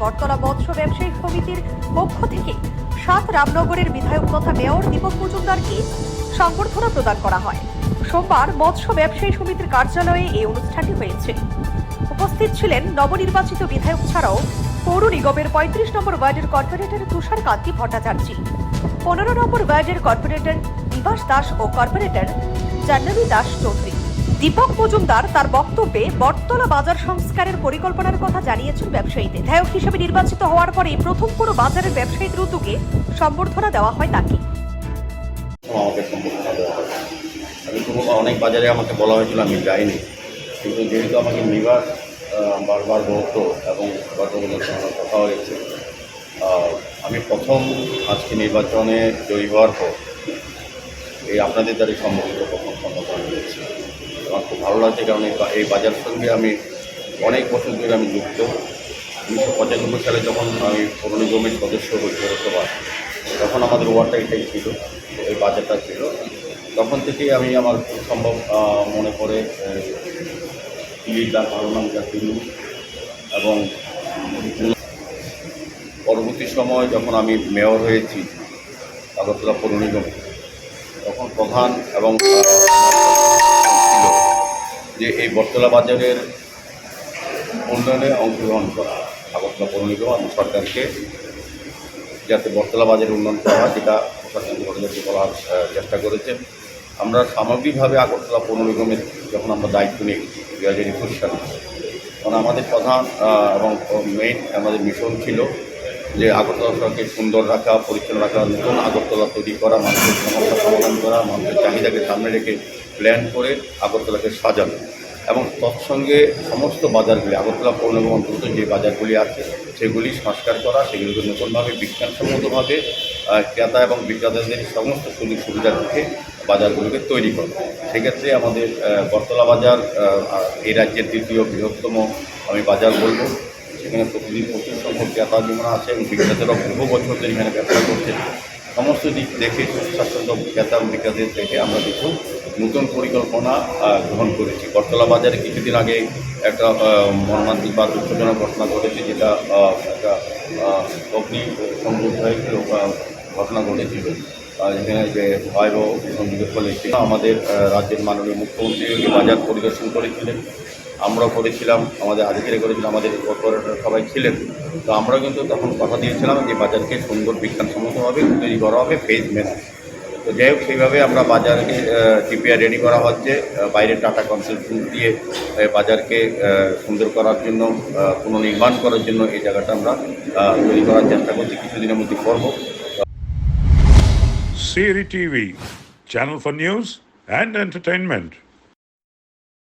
বটতলা মৎস্য ব্যবসায়ী সমিতির পক্ষ থেকে সাত রামনগরের বিধায়ক তথা মেয়র দীপক মজুমদারকে সংবর্ধনা প্রদান করা হয়। সোমবার মৎস্য ব্যবসায়ী সমিতির কার্যালয়ে এই অনুষ্ঠানটি হয়েছে। উপস্থিত ছিলেন নবনির্বাচিত বিধায়ক ছাড়াও পৌর নিগমের পঁয়ত্রিশ নম্বর ওয়ার্ডের কর্পোরেটর তুষার কান্তি ভট্টাচার্য, পনেরো নম্বর ওয়ার্ডের কর্পোরেটর নিবাস দাস ও কর্পোরেটর জাহ্নবী দাস চৌধুরী। দীপক মজুমদার তার বক্তব্যে বটতলা বাজার সংস্কারের পরিকল্পনার কথা জানিয়েছেন ব্যবসায়ীদের বিধায়ক হিসেবে নির্বাচিত হওয়ার পরে প্রথম কোনো বাজারের ব্যবসায়ীদের উদ্যোগে সম্বর্ধনা দেওয়া হয় তাকে। অনেক বাজারে আমাকে বলা হয়েছিল আমি যাইনি। কিন্তু যেহেতু আমাকে আহ, বারবার বলতো এবং গতগুলোর সঙ্গে কথা হয়েছে আমি প্রথম আজকে নির্বাচনে জয়ী হওয়ার পর এই আপনাদের দ্বারা সম্মিলিত প্রথম সম্বোধনা হয়েছে। আমার খুব ভালো লাগছে কারণ এই বাজার সঙ্গে আমি অনেক বছর ধরে আমি যুক্ত। উনিশশো পঁচানব্বই সালে যখন আমি পৌর নিগমের সদস্য হই পৌরসভা তখন আমাদের ওয়ার্ডটা এটাই ছিল, এই বাজারটা ছিল। তখন থেকেই আমি আমার সম্ভব মনে পড়ে দিল্লির ভালো নাম যা দিল্লু এবং পরবর্তী সময় যখন আমি মেয়র হয়েছি, আগরতলা পৌর নিগমে তখন প্রধান এবং যে এই বটতলা বাজারের উন্নয়নে অংশগ্রহণ করা। আগরতলা পৌর নিগম সরকারকে যাতে বটতলা বাজারের উন্নয়ন করা হয় যেটা প্রশাসন ভট্টাচার্য বলার চেষ্টা করেছেন আমরা সামগ্রিকভাবে আগরতলা পৌর নিগমের যখন আমরা দায়িত্ব নিই দু হাজার একুশ সালে, তখন আমাদের প্রধান এবং মেইন আমাদের মিশন ছিল যে আগরতলা শহরকে সুন্দর রাখা পরিচ্ছন্ন রাখা নতুন আগরতলা তৈরি করা মানুষের সমস্যা সমাধান করা মানুষের চাহিদাকে সামনে রেখে প্ল্যান করে আগরতলাকে সাজানো। এবং তৎসঙ্গে সমস্ত বাজারগুলি আগরতলা পৌর নিগম যে বাজারগুলি আছে সেগুলি সংস্কার করা সেগুলিকে নতুনভাবে বিজ্ঞানসম্মতভাবে ক্রেতা এবং বিক্রেতাদের সমস্ত সুযোগ সুবিধা রেখে বাজারগুলিকে তৈরি করা। সেক্ষেত্রে আমাদের আহ, বটতলা বাজার এই রাজ্যের দ্বিতীয় বৃহত্তম আমি বাজার বলব। সেখানে প্রতিদিন প্রচুর সংখ্যক ক্রেতা যেমন আছে এবং বিক্রেতারাও বহু বছর ধরে এখানে ব্যবসা করছে। সমস্ত দিক দেখে স্বাচ্ছন্দ্য ক্রেতা বিক্রেতাদের দেখে আমরা কিছু নতুন পরিকল্পনা গ্রহণ করেছি। বটতলা বাজারে কিছুদিন আগে একটা মর্মান্তিক বা দুঃখজনক ঘটনা ঘটেছে যেটা একটা অগ্নি সংযোগ হয়েছিল ঘটনা ঘটেছিল। এখানে যে ভয়াবহ সংযোগের ফলে আমাদের রাজ্যের মাননীয় মুখ্যমন্ত্রী বাজার পরিদর্শন করেছিলেন। আমরাও করেছিলাম আমাদের আধিকারে করেছিলাম আমাদের কর্পোরেটর সবাই ছিলেন। তো আমরা কিন্তু তখন কথা দিয়েছিলাম যে বাজারকে সুন্দর বিজ্ঞানসম্মতভাবে তৈরি করা হবে ফেজ মেনে তো যাই হোক সেইভাবে আমরা বাজারকে টিপিআর রেডি করা হচ্ছে। বাইরে টাটা কনসালটেন্ট দিয়ে বাজারকে সুন্দর করার জন্য পুনর্নির্মাণ করার জন্য এই জায়গাটা আমরা তৈরি করার চেষ্টা করছি। কিছুদিনের মধ্যে করব। Siri TV, channel for news and entertainment.